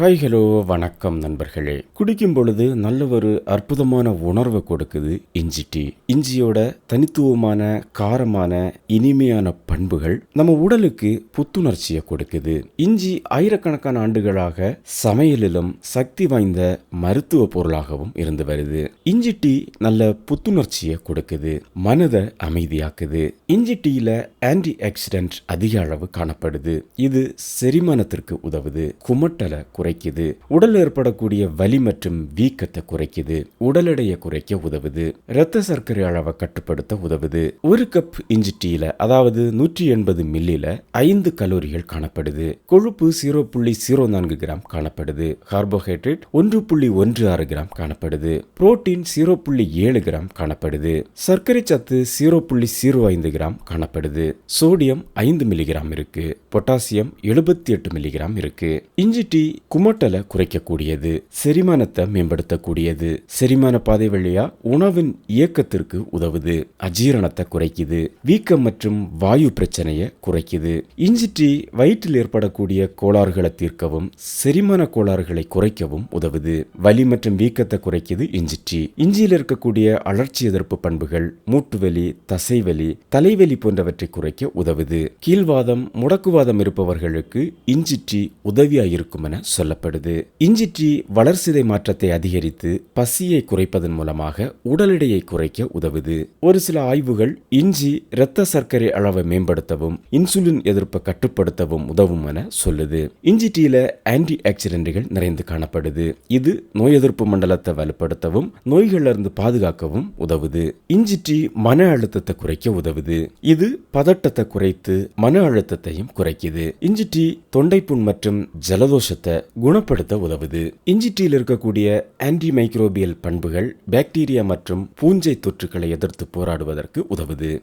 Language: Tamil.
ஹாய் ஹலோ வணக்கம் நண்பர்களே. குடிக்கும் பொழுது நல்ல ஒரு அற்புதமான உணர்வை கொடுக்குது இஞ்சி டீ. இஞ்சியோட தனித்துவமான காரமான இனிமையான பண்புகள் நம்ம உடலுக்கு புத்துணர்ச்சியை கொடுக்குது. இஞ்சி ஆயிரக்கணக்கான ஆண்டுகளாக சமையலிலும் சக்தி வாய்ந்த மருத்துவ பொருளாகவும் இருந்து வருது. இஞ்சி டீ நல்ல புத்துணர்ச்சியை கொடுக்குது மனதை அமைதியாக்குது. இஞ்சி டீல ஆன்டி ஆக்சிடென்ட் அதிக அளவு காணப்படுது. இது செரிமானத்திற்கு உதவுது குமட்டலை குறை குறைக்குது. உடல் ஏற்படக்கூடிய வலி மற்றும் வீக்கத்தை குறைக்குது. உடல் எடையை குறைக்க உதவுது. இரத்த சர்க்கரை அளவை கட்டுப்படுத்த உதவுது. ஒரு கப் இஞ்சி டீல அதாவது நூற்றி எண்பது மில்லில ஐந்து கலோரிகள் காணப்படுது. கொழுப்பு ஜீரோ புள்ளி ஜீரோ நான்கு கிராம் காணப்படுது. கார்போஹைட்ரேட் ஒன்று புள்ளி ஒன்று ஆறு கிராம் காணப்படுது. புரோட்டீன் ஜீரோ புள்ளி ஏழு கிராம் காணப்படுது. சர்க்கரை சத்து ஜீரோ புள்ளி ஜீரோ ஐந்து கிராம் காணப்படுது. சோடியம் ஐந்து மில்லிகிராம் இருக்கு. பொட்டாசியம் எழுபத்தி எட்டு மில்லிகிராம் இருக்கு. இஞ்சி டீ குமட்டலை குறைக்கக்கூடியது செரிமானத்தை மேம்படுத்தக்கூடியது. செரிமான பாதை வழியா உணவின் இயக்கத்திற்கு உதவுது. அஜீரணத்தை குறைக்குது. வீக்கம் மற்றும் வாயு பிரச்சனையை குறைக்குது. இஞ்சி டீ வயிற்றில் ஏற்படக்கூடிய கோளாறுகளை தீர்க்கவும் செரிமான கோளாறுகளை குறைக்கவும் உதவுது. வலி மற்றும் வீக்கத்தை குறைக்குது இஞ்சி டீ இஞ்சியில் இருக்கக்கூடிய அழற்சி எதிர்ப்பு பண்புகள் மூட்டுவலி தசைவலி தலைவலி போன்றவற்றை குறைக்க உதவுது. கீழ்வாதம் முடக்குவாதம் இருப்பவர்களுக்கு இஞ்சி டீ உதவியா இருக்கும் என சொல்லப்படுது. இஞ்சி டீ வளர்சிதை மாற்றத்தை அதிகரித்து பசியை குறைப்பதன் மூலமாக உடல் எடையை குறைக்க உதவுது. ஒரு சில ஆய்வுகள் இஞ்சி இரத்த சர்க்கரை அளவை மேம்படுத்தவும் இன்சுலின் எதிர்ப்பை கட்டுப்படுத்தவும் உதவும் என சொல்லுது. இஞ்சி டீல ஆன்டி ஆக்சிடென்ட்கள் நிறைந்து காணப்படுது. இது நோய் எதிர்ப்பு மண்டலத்தை வலுப்படுத்தவும் நோய்களிலிருந்து பாதுகாக்கவும் உதவுது. இஞ்சி டீ மன அழுத்தத்தை குறைக்க உதவுது. இது பதட்டத்தை குறைத்து மன அழுத்தத்தையும் குறைக்குது. இஞ்சி டீ தொண்டைப்புண் மற்றும் ஜலதோஷத்தை குணப்படுத்த உதவுது. இஞ்சி டீயில் இருக்கக்கூடிய ஆன்டி மைக்ரோபியல் பண்புகள் பாக்டீரியா மற்றும் பூஞ்சை தொற்றுக்களை எதிர்த்து போராடுவதற்கு உதவுது.